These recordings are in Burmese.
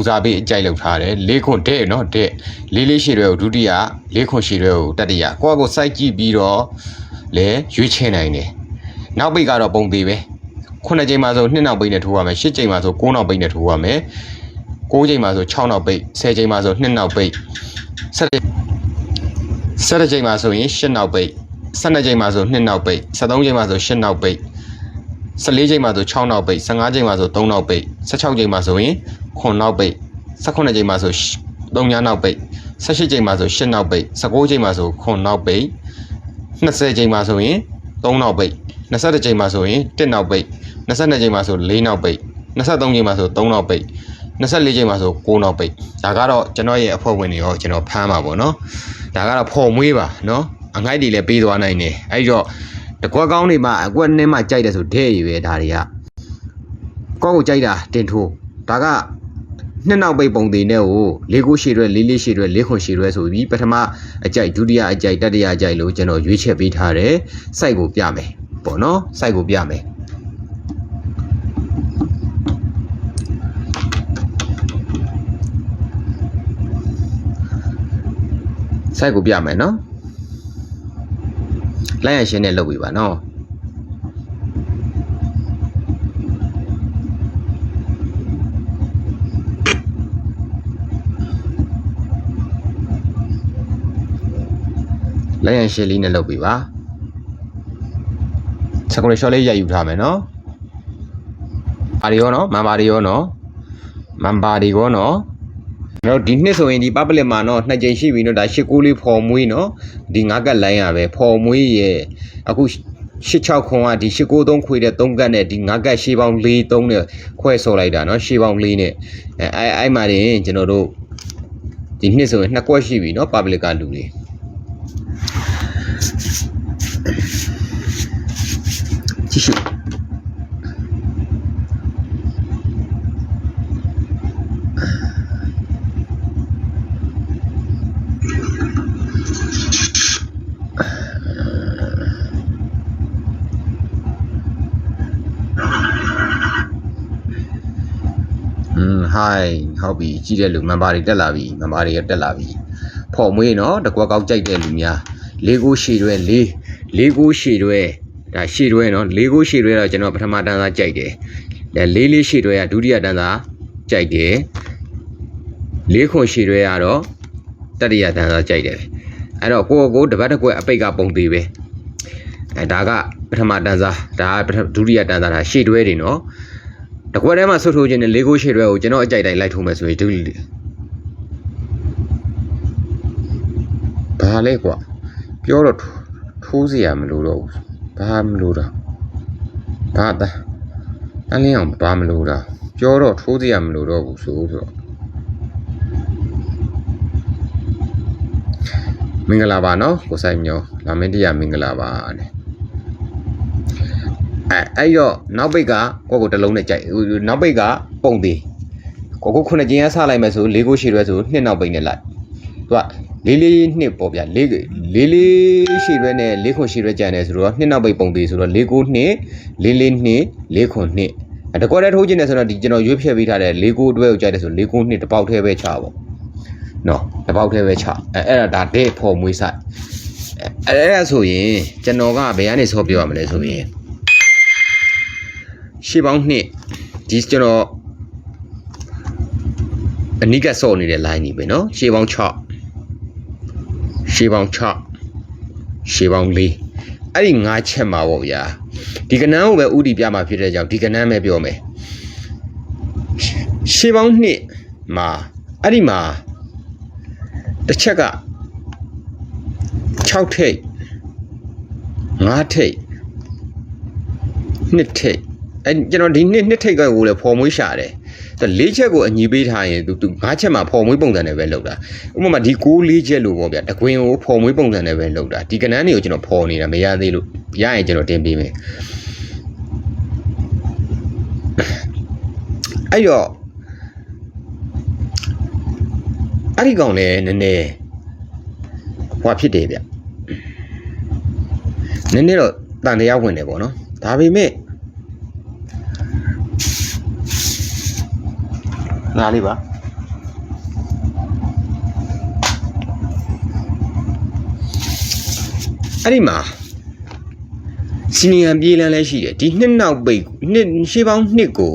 ဦးစားပေးအကြိုက်လောက်ထားတယ်လေးခွန်တဲ့နော်တဲ့လေးလေးရှည်တွေကိုဒုတိယလေးခွန်ရှည်တွေကိုတတိယကိုယ့်အကိုစိုက်ကြည့်ပြီးတော့လဲရွေးချယ်နိုင်တယ်နောက်ပိတ်ကတော့ပုံသေးပဲခုနှစ်ချိန်မှဆိုနှစ်နောက်ပိတ်နဲ့ထိုးရမယ်ရှစ်ချိန်မှဆိုကိုးနောက်ပိတ်နဲ့ထိုးရမယ်ကိုးချိန်မှဆို6နောက်ပိတ်10ချိန်မှဆို2နောက်ပိတ်ဆက်ဆက်ချိန်မှဆိုရင်8နောက်ပိတ်12ချိန်မှဆို2နောက်ပိတ်13ချိန်မှဆို8နောက်ပိတ်14ချိန်မှဆို6နောက်ပိတ်15ချိန်မှဆို3နောက်ပိတ်16ချိန်မှဆိုရင် 9နောက်ပိတ်18ချိန်မှဆို3ညနောက်ပိတ်18ချိန်မှဆို8နောက်ပိတ်19ချိန်မှဆို9နောက်ပိတ်20ချိန်မှဆိုရင်3နောက်ပိတ်21ချိန်မှဆိုရင်1နောက်ပိတ်22ချိန်မှဆို4နောက်ပိတ်23ချိန်မှဆို3နောက်ပိတ်24ချိန်မှဆို6နောက်ပိတ်ဒါကတော့ကျွန်တော်ရဲ့အဖွဲ့ဝင်တွေရောကျွန်တော်ဖမ်းပါပေါ့နော်ဒါကတော့ဖော်မွေးပါနော်အငိုက်တွေလည်းပေးသွားနိုင်တယ်အဲ့တော့တကွက်ကောင်းတွေမှာအကွက်နဲ့မှကြိုက်တယ်ဆိုတဲ့ရည်ပဲဒါတွေကကောက်ကိုကြိုက်တာတင်ထိုးဒါက နှစ်နောက်ပိတ်ပုံသေးနဲ့ကိုလေးကိုရှည်ရွဲလေးလေးရှည်ရွဲလေးခွန်ရှည်ရွဲဆိုပြီးပထမအကြိုက်ဒုတိယအကြိုက်တတိယအကြိုက်လို့ကျွန်တော်ရွေးချယ်ပေးထားတယ်စိုက်ကိုပြမယ်ပေါ့နော်စိုက်ကိုပြမယ်စိုက်ကိုပြမယ်နော်လိုက်ရရှင်းနဲ့လုပ်ပြီးပါနော် လိုက်ရရှင်းလေးနဲ့လုပ်ပြီးပါစကွန်ရှော့လေးရိုက်ယူထားမယ်နော်ပါရီရောနော်မန်ပါရီရောနော်မန်ပါရီရောနော်ကျွန်တော်ဒီနှစ်ဆိုရင်ဒီ public မှာတော့နှစ်ကြိမ်ရှိပြီနော်ဒါရှစ်ကိုလေးဖော်မွေးနော်ဒီငါးကတ်လိုင်းရပဲဖော်မွေးရဲ့အခု86ခွန်ကဒီ893ခွေတဲ့3ကတ်နဲ့ဒီငါးကတ်ရှေးပေါင်း4 3နဲ့ခွဲဆော်လိုက်တာနော်ရှေးပေါင်း4နဲ့အဲအဲအဲ့မှာတင်ကျွန်တော်တို့ဒီနှစ်ဆိုရင်နှစ်ကွက်ရှိပြီနော် public ကလူတွေကြည့်ရှုอืม hi ဟုတ်ပြီကြည့်တဲ့လူမန်ပါတွေတက်လာပြီမန်ပါတွေတက်လာပြီဖော်မွေးနော်တကွက်ကောက်ကြိုက်တဲ့လူများလေးကိုရှည်ရွဲလေးလေးကိုရှည်ရွဲဒါရှည်ရွဲနော်လေးကိုရှည်ရွဲတော့ကျွန်တော်ပထမတန်းသားကြိုက်တယ်ဒါလေးလေးရှည်ရွဲကဒုတိယတန်းသားကြိုက်တယ်လေးခွန်ရှည်ရွဲကတော့တတိယတန်းသားကြိုက်တယ်အဲ့တော့ကိုယ့်ကိုယ်တပတ်တစ်ကွက်အပိတ်ကပုံသေးပဲအဲဒါကပထမတန်းစားဒါကပထဒုတိယတန်းစားဒါရှေ့တွဲတွေနော် တကွက်ထဲမှာဆွတ်ထိုးခြင်းနဲ့လေးကိုရှေ့တွဲကိုကျွန်တော်အကြိုက်တိုင်းလိုက်ထိုးမယ်ဆိုရင်ဒုဘာလဲကွာပြောတော့ထိုးစရာမလိုတော့ဘူးဘာမလိုတော့ဘာတအလင်းအောင်ဘာမလိုတော့ပြောတော့ထိုးစရာမလိုတော့ဘူးဆိုဆိုတော့မင်္ဂလာပါနော်ကိုဆိုင်မျိုးလာမင်းတရားမင်္ဂလာပါတဲ့ အဲအဲ့တော့နောက်ပိတ်ကကိုယ့်ကိုတစ်လုံးနဲ့ကြိုက်နောက်ပိတ်ကပုံသေးကိုကိုခုနှစ်ကျင်းရဆလိုက်မယ်ဆိုလေးကိုရှည်ရွဲဆိုနှစ်နောက်ပိတ်နဲ့လိုက်သူကလေးလေးနှစ်ပေါ့ဗျလေးလေးလေးရှည်ရွဲနဲ့လေးခွန်ရှည်ရွဲကြံတယ်ဆိုတော့နှစ်နောက်ပိတ်ပုံသေးဆိုတော့လေးကိုနှစ်လေးလေးနှစ်လေးခွန်နှစ်အဲတကွက်တည်းထိုးခြင်းနဲ့ဆိုတော့ဒီကျွန်တော်ရွေးဖြည့်ပေးထားတဲ့လေးကိုတွဲကိုကြိုက်တယ်ဆိုလေးကိုနှစ်တစ်ပေါက်ထဲပဲချပေါ့နော်တစ်ပေါက်ထဲပဲချအဲအဲ့ဒါဒါဒဲ့ဖော်မွေးဆိုင်အဲအဲ့ဒါဆိုရင်ကျွန်တော်ကဘယ်ကနေဆော့ပြောရမလဲဆိုရင် ရှေ့ပေါင်းနှစ်ဒီကျွန်တော်အနိကဆော့နေတဲ့ line ကြီးပဲเนาะရှေ့ပေါင်း6ရှေ့ပေါင်း6ရှေ့ပေါင်း4အဲ့ဒီ5ချက်မှာပေါ့ဗျာဒီကနန်းကိုပဲဥတီပြမှာဖြစ်တဲ့ကြောင့်ဒီကနန်းပဲပြောမယ်ရှေ့ပေါင်းနှစ်မှာအဲ့ဒီမှာတစ်ချက်က6ထိပ်5ထိပ်2ထိပ် အဲကျွန်တော်ဒီနှစ်နှစ်ထိပ်ကိုလည်းဖော်မွေးရှာတယ်ဒါ၄ချက်ကိုအညီပေးထားရင်သူသူ၅ချက်မှာဖော်မွေးပုံစံနဲ့ပဲလုပ်တာဥပမာဒီ၉၄ချက်လို့ပေါ့ဗျာတကွင်ကိုဖော်မွေးပုံစံနဲ့ပဲလုပ်တာဒီကနန်းတွေကိုကျွန်တော်ဖော်နေတာမရသေးလို့ရရင်ကျွန်တော်တင်ပေးမယ်အဲ့တော့အဲ့ဒီကောင်လည်းနည်းနည်းဟွာဖြစ်တယ်ဗျနည်းနည်းတော့တန်တရားဝင်တယ်ပေါ့နော်ဒါပေမဲ့ ဒါလေးပါအဲ့ဒီမှာစီနီယံပြေးလန်းလည်းရှိတယ်ဒီနှစ်နောက်ပိတ်နှစ်ရှေးပေါင်းနှစ်ကို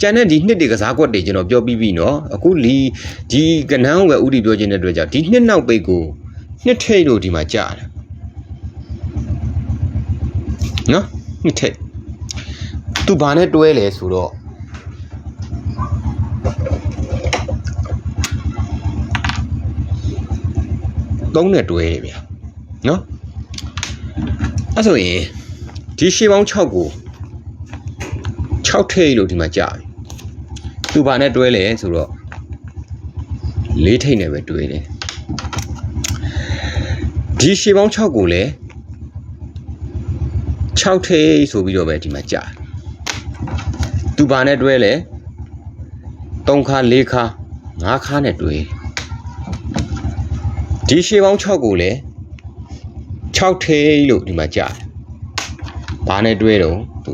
ကျန်တဲ့ဒီနှစ်တွေကစားကွက်တွေကျွန်တော်ပြောပြီးပြီနော်အခုလီဒီကနန်းကိုပဲဥတီပြောခြင်းတဲ့အတွက်ကြောင့်ဒီနှစ်နောက်ပိတ်ကိုနှစ်ထိတ်လို့ဒီမှာကြားတယ်နော်နှစ်ထိတ်သူဘာနဲ့တွဲလဲဆိုတော့ သုံးနဲ့တွဲတယ်ဗျာနော်အဲ့ဆိုရင်ဒီရှေးပေါင်း6ကို6ထိတ်လို့ဒီမှာကြားပြီသူဘာနဲ့တွဲလဲဆိုတော့လေးထိတ်နဲ့ပဲတွဲတယ်ဒီရှေးပေါင်း6ကိုလည်း6ထိတ်ဆိုပြီးတော့ပဲဒီမှာကြားသူဘာနဲ့တွဲလဲ3ခါ4ခါ5ခါနဲ့တွဲတယ် ဒီရှေးပေါင်း6ကိုလည်း6ထိလို့ဒီမှာကြားတယ်။ဘာနဲ့တွဲတော့သူ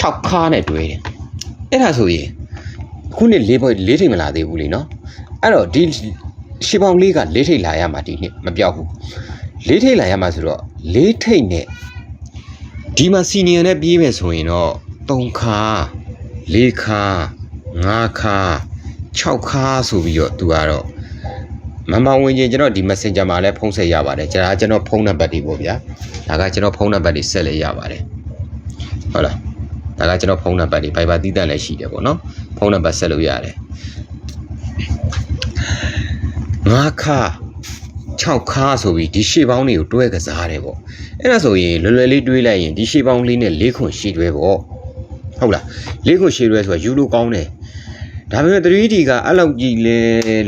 6ခါနဲ့တွဲတယ်။အဲ့ဒါဆိုရင်ခုနှစ်၄ဘွဲ့၄ထိပ်မလာသေးဘူးလीနော်။အဲ့တော့ဒီရှေးပေါင်း၄က၄ထိပ်လာရမှာဒီနှစ်မပြောက်ဘူး။၄ထိပ်လာရမှာဆိုတော့၄ထိပ်နဲ့ဒီမှာစီနီယာနဲ့ပြေးမယ်ဆိုရင်တော့3ခါ4ခါ5ခါ 6ခါဆိုပြီးတော့သူကတော့မမဝင်ချင်းကျွန်တော်ဒီ Messenger မှာလည်းဖုန်းဆက်ရပါတယ်ကျွန်တော်ကျွန်တော်ဖုန်းနံပါတ်တွေပေါ့ဗျာဒါကကျွန်တော်ဖုန်းနံပါတ်တွေဆက်လည်းရပါတယ်ဟုတ်လားဒါကကျွန်တော်ဖုန်းနံပါတ်တွေ Viber တည်တတ်လည်းရှိတယ်ပေါ့နော်ဖုန်းနံပါတ်ဆက်လို့ရတယ်5ခါ6ခါဆိုပြီးဒီရှေ့ပေါင်းတွေကိုတွဲကစားတယ်ပေါ့အဲ့ဒါဆိုရင်လွယ်လွယ်လေးတွေးလိုက်ရင်ဒီရှေ့ပေါင်းလေးနဲ့၄ခွန်ရှေ့တွဲပေါ့ဟုတ်လား၄ခွန်ရှေ့တွဲဆိုတာယူလို့ကောင်းတယ် ဒါပေမဲ့ 3D ကအဲ့လောက်ကြီးလဲ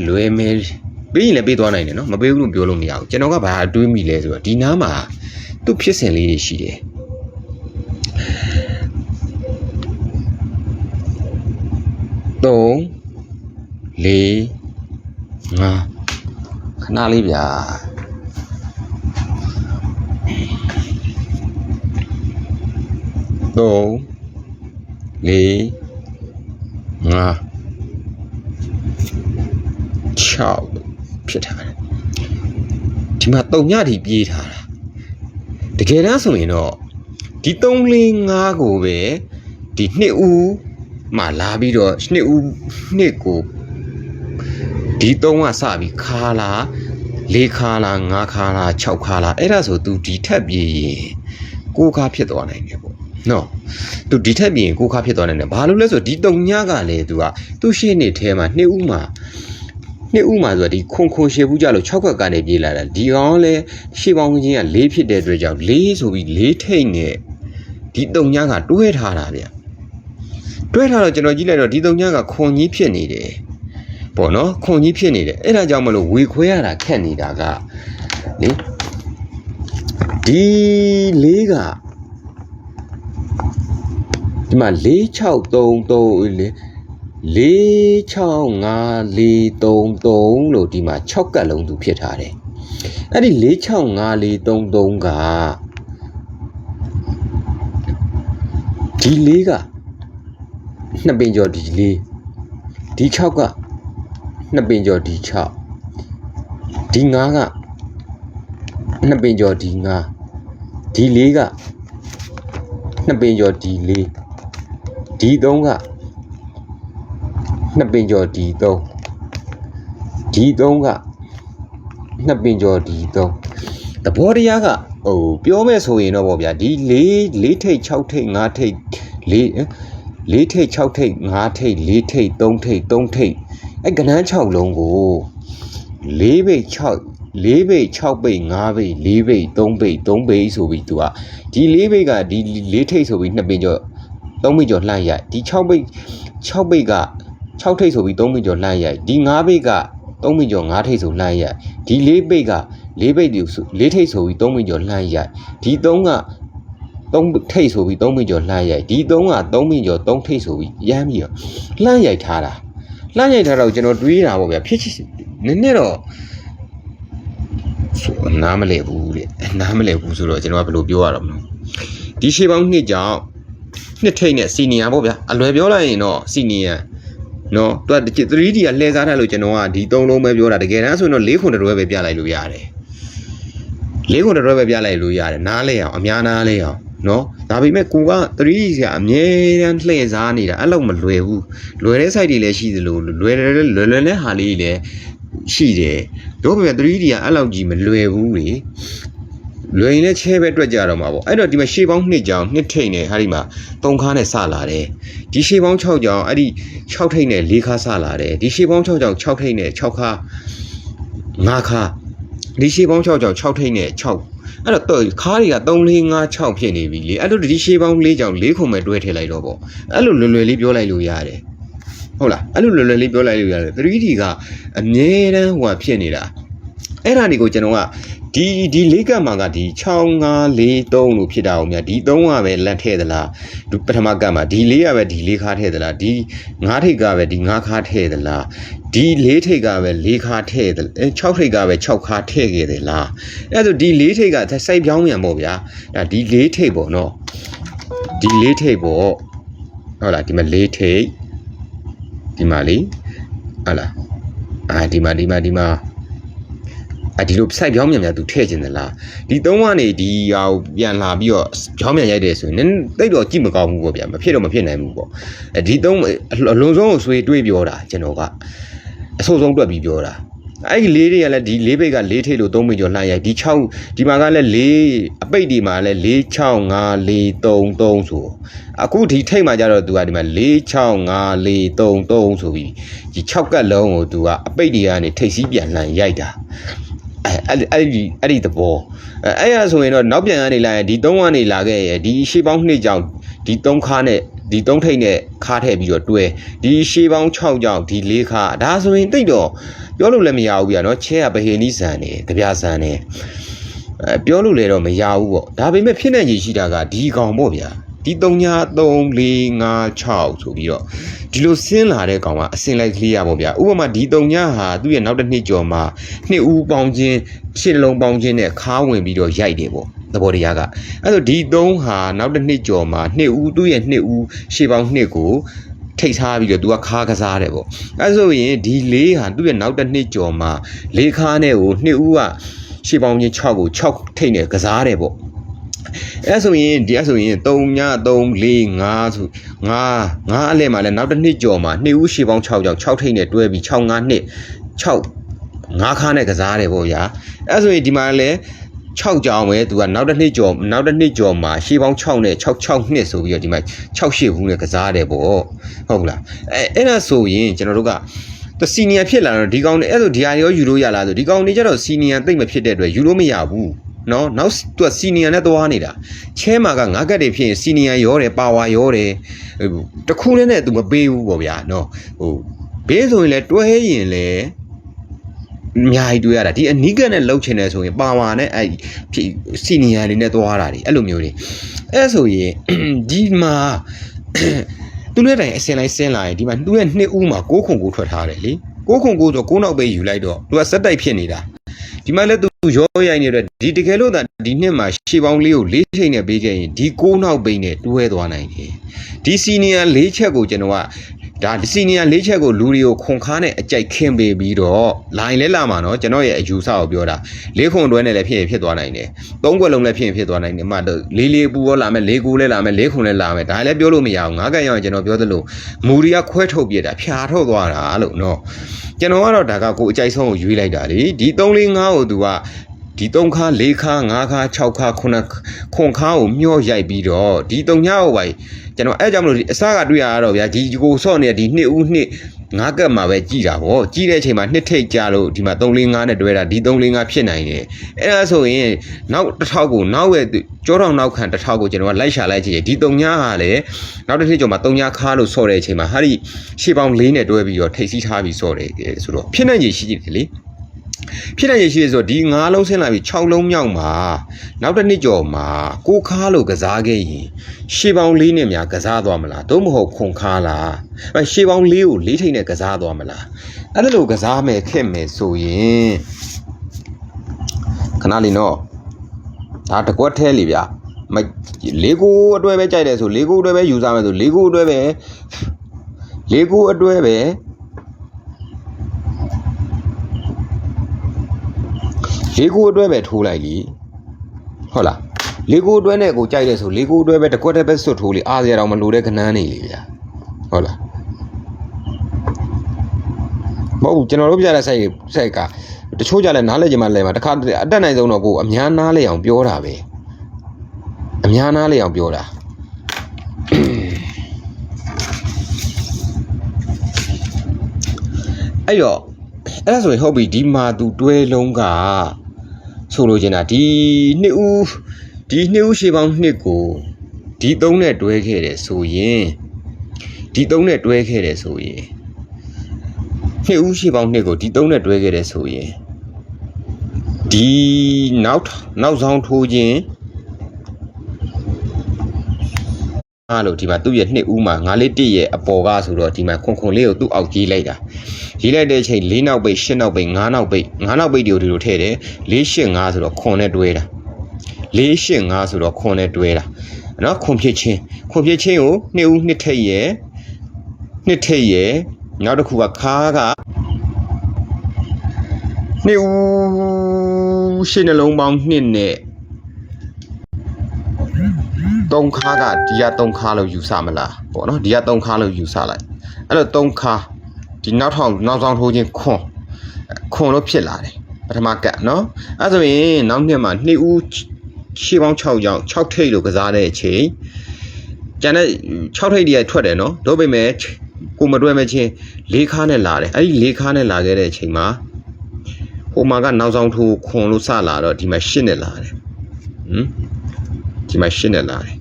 လွယ်မယ်ပေးရင်လည်းပေးသွားနိုင်တယ်နော်မပေးဘူးလို့ပြောလို့မရဘူးကျွန်တော်ကဘာအတွေးမိလဲဆိုတော့ဒီနားမှာသူ့ဖြစ်စဉ်လေးတွေရှိတယ်3 4 5ခဏလေးဗျာ3 4 5 6ဖြစ်ထားတယ်ဒီမှာတုံညတီပြေးထားတာတကယ်တမ်းဆိုရင်တော့ဒီ3 4 5ကိုပဲဒီနှစ်ဦးမှလာပြီးတော့နှစ်ဦးနှစ်ကိုဒီ3ကစပြီးခါလာ၄ခါလာ၅ခါလာ6ခါလာအဲ့ဒါဆို तू ဒီထက်ပြေးရင်ကိုခါဖြစ်သွားနိုင်တယ်ပေါ့နော်သူဒီထက်ပြင်ကိုခါဖြစ်သွားနိုင်တယ်ဘာလို့လဲဆိုဒီတုံညကလည်းသူကသူ့ရှေ့နေထဲမှာနှစ်ဦးမှာ နှစ်ဦးမှာဆိုတော့ဒီခွန်ခွန်ရှေဘူးကြလို့6ခွက်ကနေပြေးလာတာဒီကောင်လည်းရှေ့ပေါင်းချင်းက၄ဖြစ်တဲ့အတွက်ကြောင့်၄ဆိုပြီး၄ထိတ်နဲ့ဒီတုံညကတွဲထားတာဗျတွဲထားတော့ကျွန်တော်ကြည့်လိုက်တော့ဒီတုံညကခွန်ကြီးဖြစ်နေတယ်ပေါ့နော်ခွန်ကြီးဖြစ်နေတယ်အဲ့ဒါကြောင့်မလို့ဝေခွဲရတာခက်နေတာကလေဒီလေးကဒီမှာ4633လေ 465433လို့ဒီမှာ6ကတ်လုံးသူဖြစ်ထားတယ်အဲ့ဒီ465433ကဒီလေးကနှစ်ပင်ကျော်ဒီလေးဒီ6ကနှစ်ပင်ကျော်ဒီ6ဒီ9ကနှစ်ပင်ကျော်ဒီ9ဒီ4ကနှစ်ပင်ကျော်ဒီ4ဒီ3က နှစ်ပင်ကျော်ဒီ3ဒီ3ကနှစ်ပင်ကျော်ဒီ3တဘောတရားကဟိုပြောမဲ့ဆိုရင်တော့ဗောဗျာဒီ4 4ထိတ်6ထိတ်5ထိတ်4 4ထိတ်6ထိတ်5ထိတ်4ထိတ်3ထိတ်3ထိတ်အဲကဏန်း6လုံးကို4ဘိတ်6 4ဘိတ်6ဘိတ်5ဘိတ်4ဘိတ်3ဘိတ်3ဘိတ်ဆိုပြီးသူကဒီ4ဘိတ်ကဒီ4ထိတ်ဆိုပြီး2ပင်ကျော်3ဘိတ်ကျော်လှမ်းရိုက်ဒီ6ဘိတ်6ဘိတ်က 6ထိတ်ဆိုပြီး3ဘိတ်ကျော်လှမ်းရိုက်ဒီ5ဘိတ်က3ဘိတ်ကျော်5ထိတ်ဆိုလှမ်းရိုက်ဒီ4ဘိတ်က4ဘိတ်တူ4ထိတ်ဆိုပြီး3ဘိတ်ကျော်လှမ်းရိုက်ဒီ3က3ထိတ်ဆိုပြီး3ဘိတ်ကျော်လှမ်းရိုက်ဒီ3က3ဘိတ်ကျော်3ထိတ်ဆိုပြီးရမ်းပြီးတော့လှမ်းရိုက်ထားတာလှမ်းရိုက်ထားတော့ကျွန်တော်တွေးတာပေါ့ဗျာဖြစ်ချစ်နည်းနည်းတော့ဆိုနားမလဲဘူးတဲ့နားမလဲဘူးဆိုတော့ကျွန်တော်ကဘယ်လိုပြောရတော့မလဲဒီရှေးပေါင်းနှစ်ကြောင့်နှစ်ထိတ်နဲ့စီနီယာပေါ့ဗျာအလွယ်ပြောလိုက်ရင်တော့စီနီယာ နော်သူက 3D ကလှည့်စားထားလို့ကျွန်တော်ကဒီ၃လုံးပဲပြောတာတကယ်တမ်းဆိုရင်တော့၄ခုတတွဲပဲပြလိုက်လို့ရတယ်၄ခုတတွဲပဲပြလိုက်လို့ရတယ်နားလဲအောင်အများနားလဲအောင်နော်ဒါပေမဲ့ကိုက 3D ကအမြဲတမ်းလှည့်စားနေတာအဲ့လောက်မလွယ်ဘူးလွယ်တဲ့ site တွေလည်းရှိသလိုလွယ်တယ်လွယ်လွယ်တဲ့ဟာလေးတွေလည်းရှိတယ်တို့ပေမဲ့ 3D ကအဲ့လောက်ကြီးမလွယ်ဘူးလေ လွယ်ရင်လည်းချဲပဲတွက်ကြတော့မှာပေါ့အဲ့တော့ဒီမှာရှေးပေါင်း2ကြောင်2ထိတ်နဲ့ဟာဒီမှာ3ခါနဲ့စလာတယ်ဒီရှေးပေါင်း6ကြောင်အဲ့ဒီ6ထိတ်နဲ့4ခါစလာတယ်ဒီရှေးပေါင်း6ကြောင်6ထိတ်နဲ့6ခါ5ခါဒီရှေးပေါင်း6ကြောင်6ထိတ်နဲ့6အဲ့တော့ခါးတွေက3 4 5 6ဖြစ်နေပြီလေအဲ့လိုဒီရှေးပေါင်း4ကြောင်4ခုမဲ့တွဲထည့်လိုက်တော့ပေါ့အဲ့လိုလွယ်လွယ်လေးပြောလိုက်လို့ရတယ်ဟုတ်လားအဲ့လိုလွယ်လွယ်လေးပြောလိုက်လို့ရတယ် 3D ကအမြဲတမ်းဟိုဖြစ်နေတာအဲ့ဒါတွေကိုကျွန်တော်က ဒီဒီလေးကတ်မှာကဒီ6543လို့ဖြစ်တာအောင်မြတ်ဒီ3ကပဲလက်ထည့်သလားဒီပထမကတ်မှာဒီလေးကပဲဒီလေးခါထည့်သလားဒီ9ထိပ်ကပဲဒီ9ခါထည့်သလားဒီလေးထိပ်ကပဲလေးခါထည့်သလား6ထိပ်ကပဲ6ခါထည့်ခဲ့တယ်လားအဲ့ဒါဆိုဒီလေးထိပ်ကစိုက်ပြောင်းမြန်ပေါ့ဗျာဒါဒီလေးထိပ်ပေါ့နော်ဒီလေးထိပ်ပေါ့ဟုတ်လားဒီမှာလေးထိပ်ဒီမှာလေးဟုတ်လားအာဒီမှာဒီမှာဒီမှာ အဒီလိုစိုက်ပြောင်းမြန်မြန်သူထည့်ခြင်းသလားဒီသုံးကနေဒီဟာကိုပြန်လာပြီးတော့ပြောင်းမြန်ရိုက်တယ်ဆိုရင်နည်းတိတ်တော့ကြည့်မကောင်းဘူးပေါ့ဗျာမဖြစ်တော့မဖြစ်နိုင်ဘူးပေါ့အဲဒီသုံးအလုံးစုံကိုဆွေးတွေးပြောတာကျွန်တော်ကအဆိုးဆုံးတွက်ပြီးပြောတာအဲ့ဒီလေးတွေကလည်းဒီလေးဘိတ်ကလေးထိပ်လို့သုံးမိကျော်လှမ်းရိုက်ဒီ6ဒီမှာကလည်းလေးအပိတ်ဒီမှာလည်း4 6 5 4 3 3ဆိုအခုဒီထိပ်မှာကျတော့သူကဒီမှာ4 6 5 4 3 3ဆိုပြီးဒီ6ကက်လုံးကိုသူကအပိတ်ဒီကနေထိပ်စီးပြန်လှမ်းရိုက်တာ အဲ့အဲ့ဒီအဲ့ဒီသဘောအဲ့ရဆိုရင်တော့နောက်ပြန်ကနေလာရင်ဒီ3ကနေလာခဲ့ရဒီရှေးပေါင်း2ကြောင်ဒီ3ခါနဲ့ဒီ3ထိပ်နဲ့ခါထည့်ပြီးတော့တွဲဒီရှေးပေါင်း6ကြောင်ဒီ4ခါဒါဆိုရင်တိတ်တော့ပြောလို့လည်းမရဘူးဗျာနော်ချဲကဗဟေနီဇန်နေကြပြဇန်နေအဲပြောလို့လည်းတော့မရဘူးပေါ့ဒါပေမဲ့ဖြစ်နေကြီးရှိတာကဒီကောင်ပေါ့ဗျာ ဒီ3ညာ3 4 5 6ဆိုပြီးတော့ဒီလိုဆင်းလာတဲ့ကောင်ကအစင်လိုက်ကလေးရပေါ့ဗျာဥပမာဒီ3ညာဟာသူ့ရဲ့နောက်တစ်နှစ်ကျော်မှာနှစ်ဦးပေါင်းခြင်းရှစ်လုံးပေါင်းခြင်းနဲ့ခါဝင်ပြီးတော့ရိုက်တယ်ပေါ့သဘောတရားကအဲ့တော့ဒီ3ဟာနောက်တစ်နှစ်ကျော်မှာနှစ်ဦးသူ့ရဲ့နှစ်ဦးရှေ့ပေါင်းနှစ်ကိုထိတ်ထားပြီးတော့ तू ကခါကစားတယ်ပေါ့အဲဆိုရင်ဒီလေးဟာသူ့ရဲ့နောက်တစ်နှစ်ကျော်မှာလေးခါနဲ့ကိုနှစ်ဦးကရှေ့ပေါင်းချင်း6ကို6ထိတ်နဲ့ကစားတယ်ပေါ့ အဲဆိုရင်ဒီအဲဆိုရင်3ည3 4 5ဆို5 5အလဲမှာလဲနောက်တစ်နှစ်ကျော်မှာနှစ်ဦးရှေ့ပေါင်း6ကြောင့်6ထိတ်နဲ့တွဲပြီး6 5နှစ်6ငါးခါနဲ့ကစားတယ်ပေါ့ဗျာအဲဆိုရင်ဒီမှာလဲ6ကြောင်ပဲသူကနောက်တစ်နှစ်ကျော်နောက်တစ်နှစ်ကျော်မှာရှေးပေါင်း6နဲ့6 6နှစ်ဆိုပြီးတော့ဒီမှာ6ရှေ့ဘူးနဲ့ကစားတယ်ပေါ့ဟုတ်ဘူးလားအဲအဲ့ဒါဆိုရင်ကျွန်တော်တို့ကသူစီနီယာဖြစ်လာတော့ဒီကောင်နေအဲ့ဆိုဒီဟာရောယူလို့ရလားဆိုဒီကောင်နေကျတော့စီနီယာတိတ်မဖြစ်တဲ့အတွက်ယူလို့မရဘူး နော်နောက်သူကစီနီယာနဲ့သွားနေတာချဲမှာကငါးကတ်တွေဖြစ်ရင်စီနီယာရောတယ်ပါဝါရောတယ်တခုနဲ့နဲ့သူမပေးဘူးပေါ့ဗျာနော်ဟိုဘေးဆိုရင်လဲတွဲရင်လဲအများကြီးတွေ့ရတာဒီအနီးကပ်နဲ့လှုပ်ချင်တယ်ဆိုရင်ပါဝါနဲ့အဲ့စီနီယာတွေနဲ့သွားတာတွေအဲ့လိုမျိုးတွေအဲ့ဆိုရင်ဒီမှာသူနဲ့တိုင်အစင်လိုက်ဆင်းလာရင်ဒီမှာသူ့ရဲ့နှစ်ဦးမှာကိုးခုံကိုထွက်ထားတယ်လေကိုးခုံကိုဆိုကိုးနောက်ပဲယူလိုက်တော့သူကစက်တိုက်ဖြစ်နေတာ ဒီမှာလည်းသူရောရိုက်နေတဲ့ဒီတကယ်လို့သာဒီနှစ်မှာရှေးပေါင်းလေးကိုလေးချိန်နဲ့ပေးခဲ့ရင်ဒီကိုးနောက်ပိန်နဲ့တွဲသွားနိုင်တယ်ဒီစီနီယာလေးချက်ကိုကျွန်တော်က ဒါဒီစီနီယာလေးချက်ကိုလူတွေကိုခွန်ခါနဲ့အကြိုက်ခင်းပေးပြီးတော့လိုင်းလဲလာမှာနော်ကျွန်တော်ရဲ့အယူဆကိုပြောတာလေးခွန်တွဲနဲ့လည်းဖြစ်ရင်ဖြစ်သွားနိုင်တယ်သုံးခွက်လုံးလည်းဖြစ်ရင်ဖြစ်သွားနိုင်တယ်မှလေးလေးပူရောလာမယ်လေးကူလည်းလာမယ်လေးခွန်လည်းလာမယ်ဒါလည်းပြောလို့မရဘူးငါးကက်ရောက်ရင်ကျွန်တော်ပြောသလိုမူရီကခွဲထုတ်ပြတာဖြာထုတ်သွားတာလို့နော်ကျွန်တော်ကတော့ဒါကကိုအကြိုက်ဆုံးကိုရွေးလိုက်တာလေဒီ3 4 5ကိုသူက ဒီ3ခါ4ခါ5ခါ6ခါ9ခွန်ခါကိုမျောရိုက်ပြီးတော့ဒီ3ညကိုပိုင်ကျွန်တော်အဲကြောင့်မလို့အစကတွေ့ရတော့ဗျာဒီကိုဆော့နေတဲ့ဒီနှစ်ဦးနှစ်ငါးကပ်မှာပဲကြည်တာဗောကြည်တဲ့အချိန်မှာနှစ်ထိတ်ကြလို့ဒီမှာ345နဲ့တွဲတာဒီ345ဖြစ်နိုင်တယ်အဲ့ဒါဆိုရင်နောက်တစ်ထောက်ကိုနောက်ရဲ့ကြောတောင်နောက်ခံတစ်ထောက်ကိုကျွန်တော်ကလိုက်ရှာလိုက်ကြည့်ဒီ3ညဟာလည်းနောက်တစ်ထိတ်ကျော်မှာ3ညခါလို့ဆော့တဲ့အချိန်မှာဟာဒီရှေ့ပေါင်း၄နဲ့တွဲပြီးတော့ထိတ်စီးထားပြီးဆော့တယ်ဆိုတော့ဖြစ်နိုင်ကြီးရှိကြည့်တယ်လေ ဖြစ်နိုင်ရရှိဆိုဒီ9လုံးဆင်းလာပြီး6လုံးမြောက်မှာနောက်တစ်နှစ်ကျော်မှာကိုခါလို့ကစားခဲ့ရင်ရှေးပေါင်းလေးနဲ့များကစားသွားမလားသို့မဟုတ်ခွန်ခါလားအဲရှေးပေါင်းလေးကိုလေးထိန်နဲ့ကစားသွားမလားအဲ့ဒါလို့ကစားမယ်ခဲ့မယ်ဆိုရင်ခဏလေးနော်ဒါတကွက်ထဲလေဗျာမလေးကိုအတွဲပဲကြိုက်တယ်ဆိုလေးကိုအတွဲပဲယူစားမယ်ဆိုလေးကိုအတွဲပဲလေးကိုအတွဲပဲ လေးကိုအတွဲပဲထိုးလိုက်လीဟုတ်လားလေးကိုအတွဲနဲ့ကိုကြိုက်တယ်ဆိုလေးကိုအတွဲပဲတကွက်တစ်ပဲစွတ်ထိုးလीအားစရာတော့မလိုတဲ့ခဏန်းနေလေဗျာဟုတ်လားမဟုတ်ဘူးကျွန်တော်တို့ပြတဲ့ဆိုင်ဆိုင်ကတချို့ကြလဲနားလဲကြမှာလဲမှာတခါအတက်နိုင်ဆုံးတော့ကိုအများနားလဲအောင်ပြောတာပဲအများနားလဲအောင်ပြောတာအဲ့တော့အဲ့ဒါဆိုရင်ဟုတ်ပြီဒီမှာသူတွဲလုံးက ဆိုလိုချင်တာဒီနှစ်ဦးဒီနှစ်ဦးရှေးပေါင်းနှစ်ကိုဒီသုံးနဲ့တွဲခဲ့တယ်ဆိုရင်ဒီသုံးနဲ့တွဲခဲ့တယ်ဆိုရင်နှစ်ဦးရှေးပေါင်းနှစ်ကိုဒီသုံးနဲ့တွဲခဲ့တယ်ဆိုရင်ဒီနောက်နောက်ဆောင်ထိုးခြင်းအား လို့ဒီမှာသူ့ရဲ့နှစ်ဦးမှာငါးလေးတစ်ရဲ့အပေါ်ကဆိုတော့ဒီမှာခွန်ခွန်လေးကိုသူ့အောက်ကြီးလိုက်တာကြီးလိုက်တဲ့အချိန်၄နောက်ပိတ်၈နောက်ပိတ်၅နောက်ပိတ်၅နောက်ပိတ်တွေကိုဒီလိုထည့်တယ်၄၈၅ဆိုတော့ခွန်နဲ့တွဲတာ၄၈၅ဆိုတော့ခွန်နဲ့တွဲတာနော်ခွန်ဖြစ်ချင်းခွန်ဖြစ်ချင်းကိုနှစ်ဦးနှစ်ထက်ရဲ့နှစ်ထက်ရဲ့နောက်တစ်ခုကခါးကနှစ်ဦးရှင်းနှလုံးပေါင်းနှစ်နဲ့ သုံးခါကဒီကသုံးခါလို့ယူဆမလားပေါ့နော်ဒီကသုံးခါလို့ယူဆလိုက်အဲ့တော့သုံးခါဒီနောက်ထောင်နောက်ဆောင်ထိုးခြင်းခွန်ခွန်လို့ဖြစ်လာတယ်ပထမကတ်နော်အဲ့ဆိုရင်နောက်နှစ်မှာနှစ်ဦးရှေးပေါင်း6ကြောင်6ထိပ်လို့ကစားတဲ့အချိန်ကျန်တဲ့6ထိပ်တွေကထွက်တယ်နော်တို့ပေမဲ့ကိုမတွဲမဲ့ချင်း၄ခါနဲ့လာတယ်အဲ့ဒီ၄ခါနဲ့လာခဲ့တဲ့အချိန်မှာဟိုမှာကနောက်ဆောင်ထိုးခွန်လို့စလာတော့ဒီမှာ၈နဲ့လာတယ်ဟမ် ဒီမှာ၈နဲ့လာတယ်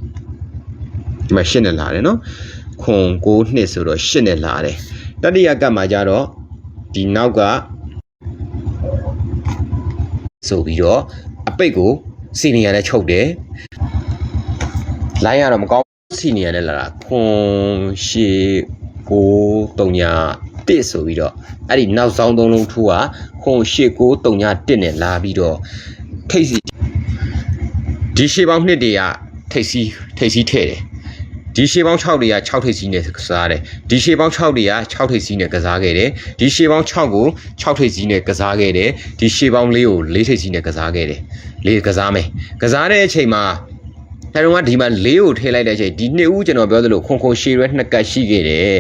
ဒီမှာ၈နဲ့လာတယ်နော်ခွန်9နှစ်ဆိုတော့၈နဲ့လာတယ်တတိယကတ်မှာကြတော့ဒီနောက်ကဆိုပြီးတော့အပိတ်ကိုစီနီယာနဲ့ချုပ်တယ်လိုင်းကတော့မကောင်းစီနီယာနဲ့လာတာခွန်ရှေ9 3ညာ1ဆိုပြီးတော့အဲ့ဒီနောက်ဆောင်သုံးလုံးထူးကခွန်ရှေ9 3ညာ1နဲ့လာပြီးတော့ထိတ်စီ ဒီရှေးပေါင်းနှစ်တွေကထိတ်စီးထိတ်စီးထဲ့တယ်ဒီရှေးပေါင်း6တွေက6ထိတ်စီးနဲ့ကစားတယ်ဒီရှေးပေါင်း6တွေက6ထိတ်စီးနဲ့ကစားခဲ့တယ်ဒီရှေးပေါင်း6ကို6ထိတ်စီးနဲ့ကစားခဲ့တယ်ဒီရှေးပေါင်း4ကို4ထိတ်စီးနဲ့ကစားခဲ့တယ်လေးကစားမယ်ကစားတဲ့အချိန်မှာအဲတော့ကဒီမှာ4ကိုထည့်လိုက်တဲ့အချိန်ဒီနှစ်ဦးကျွန်တော်ပြောသလိုခွန်ခွန်ရှေးရဲနှစ်ကတ်ရှိခဲ့တယ်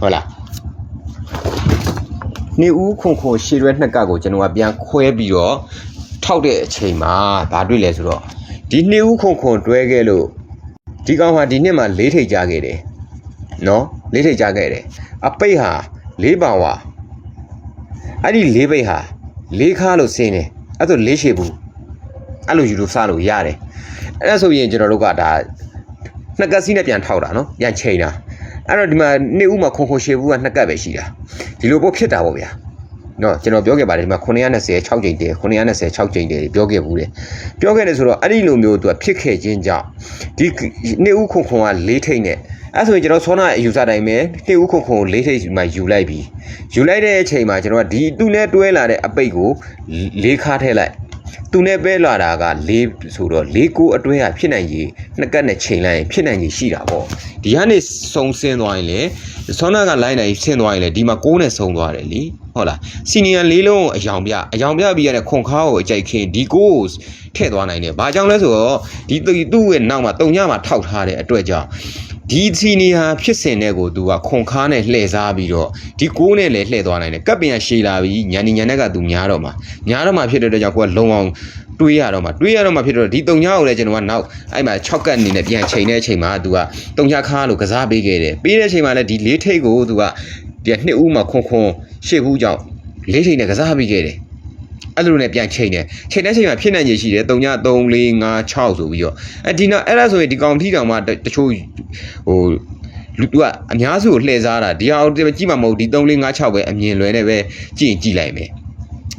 ဟုတ်လားနှစ်ဦးခွန်ခွန်ရှေးရဲနှစ်ကတ်ကိုကျွန်တော်ကပြန်ခွဲပြီးတော့ထောက်တဲ့အချိန်မှာဘာတွေ့လဲဆိုတော့ ဒီနှစ်ဦးခုန်ခုန်တွဲခဲ့လို့ဒီကောင်ဟာဒီနှစ်မှာ၄ထိပ်ကြခဲ့တယ်နော်၄ထိပ်ကြခဲ့တယ်အပိတ်ဟာ၄ပါဝါအဲ့ဒီ၄ပိတ်ဟာ၄ခါလို့ဆင်းတယ်အဲ့ဒါ၄ရှေဘူးအဲ့လိုယူလို့စလို့ရတယ်အဲ့ဒါဆိုရင်ကျွန်တော်တို့ကဒါနှစ်ကက်စီးနဲ့ပြန်ထောက်တာနော်ပြန်ချိန်တာအဲ့တော့ဒီမှာနှစ်ဦးမှာခွန်ခွန်ရှေဘူးကနှစ်ကက်ပဲရှိတာဒီလိုပေါ့ဖြစ်တာပေါ့ဗျာ နော်ကျွန်တော်ပြောခဲ့ပါတယ်ဒီမှာ920 6ကြိမ်တည်း920 6ကြိမ်တည်းပြောခဲ့ဘူးတယ်ပြောခဲ့တယ်ဆိုတော့အဲ့ဒီလိုမျိုးသူကဖြစ်ခဲ့ခြင်းကြောင့်ဒီနှစ်ဦးခုံခုံက၄ထိတ်နဲ့အဲ့ဆိုရင်ကျွန်တော်ဆောနာအယူဆတိုင်းပဲနှစ်ဦးခုံခုံကို၄ထိတ်မှယူလိုက်ပြီယူလိုက်တဲ့အချိန်မှာကျွန်တော်ကဒီသူနဲ့တွဲလာတဲ့အပိတ်ကို၄ခါထည့်လိုက် သူနဲ့ပဲလာတာက၄ဆိုတော့၄ကိုအတွဲရဖြစ်နိုင်ကြီးနှစ်ကတ်နဲ့ချိန်လိုက်ရင်ဖြစ်နိုင်ကြီးရှိတာပေါ့ဒီကနေစုံဆင်းသွားရင်လေဆောနာကလိုင်းနိုင်ဆင်းသွားရင်လေဒီမှာ6နဲ့စုံသွားတယ်လीဟုတ်လားစီနီယံလေးလုံးကိုအယောင်ပြအယောင်ပြပြီးရတဲ့ခွန်ခါကိုအကြိုက်ခင်းဒီကိုကိုထည့်သွားနိုင်တယ်ဘာကြောင့်လဲဆိုတော့ဒီသူ့ရဲ့နောက်မှာတုံညမှာထောက်ထားတဲ့အတွက်ကြောင့် ဒီစီနီယာဖြစ်စဉ်တဲ့ကိုသူကခွန်ခါနဲ့လှည့်စားပြီးတော့ဒီကိုးနဲ့လည်းလှည့်သွားနိုင်တယ်ကပ်ပင်ကရှည်လာပြီးညာနေညာနဲ့ကသူများတော့မှာများတော့မှာဖြစ်တဲ့အတွက်ကြောင့်ကိုကလုံအောင်တွေးရတော့မှာတွေးရတော့မှာဖြစ်တော့ဒီတုံညကိုလည်းကျွန်တော်ကနောက်အဲ့မှာ6ကတ်အနေနဲ့ပြန်ချိန်တဲ့အချိန်မှာသူကတုံညခါလို့ကစားပေးခဲ့တယ်ပေးတဲ့အချိန်မှာလည်းဒီလေးထိတ်ကိုသူကဒီနှစ်ဦးမှာခွန်ခွန်ရှေ့ဘူးကြောင့်လေးထိတ်နဲ့ကစားပေးခဲ့တယ် အဲ့လိုနဲ့ပြန်ချိန်တယ်ချိန်တဲ့ချိန်မှာဖြစ်နိုင်ရရှိတယ်3ည3 4 5 6ဆိုပြီးတော့အဲဒီနောက်အဲ့ဒါဆိုရင်ဒီကောင်ထီတောင်မှတချို့ဟိုလူသူကအများစုကိုလှည့်စားတာဒီဟာကိုကြည့်မှာမဟုတ်ဒီ3 4 5 6ပဲအမြင်လွယ်နဲ့ပဲကြည့်ရင်ကြည့်လိုက်မယ်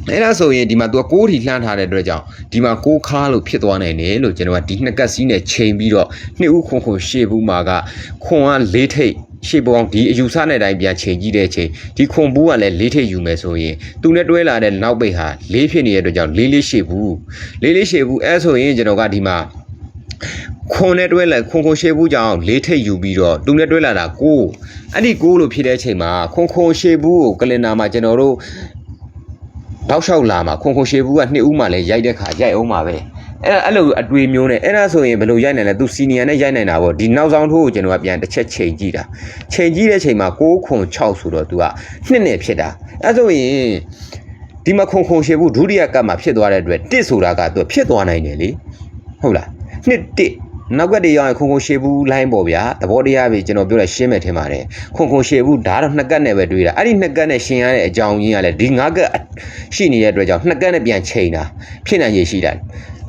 အဲ့ဒါဆိုရင်ဒီမှာ तू က6ထီလှမ်းထားတဲ့အတွက်ကြောင့်ဒီမှာ6ခါလို့ဖြစ်သွားနိုင်တယ်လို့ကျွန်တော်ကဒီနှစ်ကတ်စီးနဲ့ချိန်ပြီးတော့နှစ်ဦးခွန်ခွန်ရှေ့ဘူးမှာကခွန်က၄ထိပ် ရှေ့ပေါင်းဒီအယူဆနဲ့တိုင်းပြန်ချိန်ကြည့်တဲ့အချိန်ဒီခွန်ဘူးကလည်း၄ထိပ်ယူမယ်ဆိုရင်သူနဲ့တွဲလာတဲ့နောက်ပိတ်ဟာ၄ဖြစ်နေတဲ့အတွက်ကြောင့်၄လေးရှေ့ဘူး၄လေးရှေ့ဘူးအဲဆိုရင်ကျွန်တော်ကဒီမှာခွန်နဲ့တွဲလာခွန်ခွန်ရှေဘူးကြောင့်လေးထိတ်ယူပြီးတော့တူနဲ့တွဲလာတာကိုအဲ့ဒီကိုလို့ဖြစ်တဲ့အချိန်မှာခွန်ခွန်ရှေဘူးကိုကလင်နာမှာကျွန်တော်တို့တောက်လျှောက်လာမှာခွန်ခွန်ရှေဘူးကနှစ်ဦးမှလည်းရိုက်တဲ့ခါရိုက်အောင်ပါပဲ အဲ့အဲ့လိုအတွေ့မျိုးနဲ့အဲ့ဒါဆိုရင်ဘယ်လိုရိုက်နိုင်လဲသူစီနီယာနဲ့ရိုက်နိုင်တာပေါ့ဒီနောက်ဆောင်ထိုးကိုကျွန်တော်ကပြန်တစ်ချက်ချိန်ကြည့်တာချိန်ကြည့်တဲ့ချိန်မှာ6ခွန်6ဆိုတော့ तू ကနှစ်နဲ့ဖြစ်တာအဲ့ဆိုရင်ဒီမှာခုံခုံရှေဘူးဒုတိယကပ်မှာဖြစ်သွားတဲ့အတွက်တစ်ဆိုတာကသူဖြစ်သွားနိုင်တယ်လေဟုတ်လားနှစ်တစ်နောက်ကတည်းရောက်ရင်ခုံခုံရှေဘူးလိုင်းပေါ့ဗျာသဘောတရားပဲကျွန်တော်ပြောလိုက်ရှင်းမယ်ထင်ပါတယ်ခုံခုံရှေဘူးဒါတော့နှစ်ကပ်နဲ့ပဲတွေးတာအဲ့ဒီနှစ်ကပ်နဲ့ရှင်းရတဲ့အကြောင်းရင်းကလည်းဒီငါးကပ်ရှိနေတဲ့အတွက်ကြောင့်နှစ်ကပ်နဲ့ပြန်ချိန်တာဖြစ်နိုင်ရရှိတာ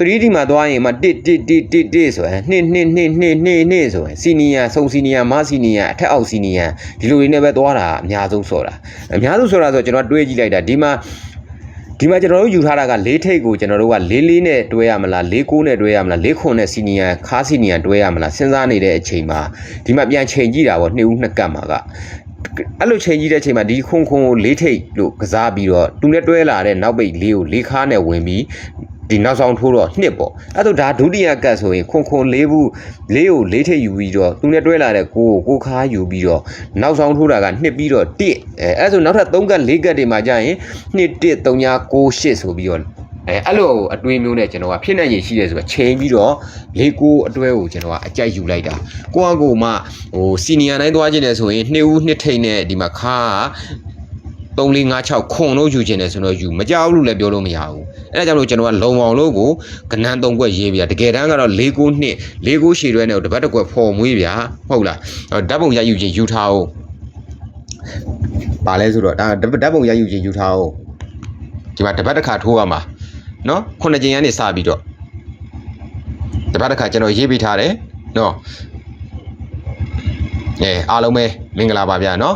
3D မှာသွားရင်မှတစ်တစ်တစ်တစ်တစ်ဆိုရင်နှစ်နှစ်နှစ်နှစ်နှစ်နှစ်ဆိုရင်စီနီယာစုံစီနီယာမစီနီယာအထက်အောက်စီနီယာဒီလိုတွေနဲ့ပဲသွားတာအများဆုံးဆိုတာအများဆုံးဆိုတာဆိုကျွန်တော်တွေးကြည့်လိုက်တာဒီမှာဒီမှာကျွန်တော်တို့ယူထားတာက၄ထိပ်ကိုကျွန်တော်တို့က၄၄နဲ့တွဲရမလား၄၉နဲ့တွဲရမလား၄ခွန်နဲ့စီနီယံခါစီနီယံတွဲရမလားစဉ်းစားနေတဲ့အချိန်မှာဒီမှာပြန်ချိန်ကြည့်တာပေါ့နှစ်ဦးနှစ်ကပ်မှာက အဲ့လိုချိန်ကြည့်တဲ့အချိန်မှာဒီခွန်ခွန်ကို၄ထိပ်လို့ကစားပြီးတော့သူနဲ့တွဲလာတဲ့နောက်ပိတ်လေးကို၄ခါနဲ့ဝင်ပြီးဒီနောက်ဆောင်ထိုးတော့နှစ်ပေါ့အဲ့တော့ဒါဒုတိယကတ်ဆိုရင်ခွန်ခွန်၄ဘူးလေးကို၄ထိပ်ယူပြီးတော့သူနဲ့တွဲလာတဲ့ကိုကိုကိုခါယူပြီးတော့နောက်ဆောင်ထိုးတာကနှစ်ပြီးတော့တစ်အဲအဲ့ဆိုနောက်ထပ်၃ကတ်၄ကတ်တွေမှာကြာရင်နှစ်တစ်၃ညာ၉ရှစ်ဆိုပြီးတော့ အဲအဲ့လိုအတွေးမျိုးနဲ့ကျွန်တော်ကဖြစ်နေရရှိတယ်ဆိုတော့ချိန်ပြီးတော့၄ကိုအတွဲကိုကျွန်တော်ကအကြိုက်ယူလိုက်တာကိုကကိုမှဟိုစီနီယာတိုင်းသွားခြင်းတယ်ဆိုရင်နှစ်ဦးနှစ်ထိပ်နဲ့ဒီမှာခါက3 4 5 6ခွန်လို့ယူခြင်းတယ်ဆိုတော့ယူမကြောက်လို့လည်းပြောလို့မရဘူးအဲဒါကြောင့်လို့ကျွန်တော်ကလုံအောင်လို့ကိုကနန်း၃ခွက်ရေးပြတကယ်တမ်းကတော့၄ကိုနှစ်၄ကိုရှည်ရွဲနဲ့တပတ်တစ်ခွက်ဖော်မွေးဗျာဟုတ်လားဓာတ်ပုံရယူခြင်းယူထားအောင်ပါလဲဆိုတော့ဒါဓာတ်ပုံရယူခြင်းယူထားအောင်ဒီမှာတပတ်တစ်ခါထိုးရမှာ နော်ခုနှစ်ကြိမ်ကနေစပြီးတော့တပတ်တစ်ခါကျွန်တော်ရေးပေးထားတယ်နော်အဲအားလုံးပဲမင်္ဂလာပါဗျာနော်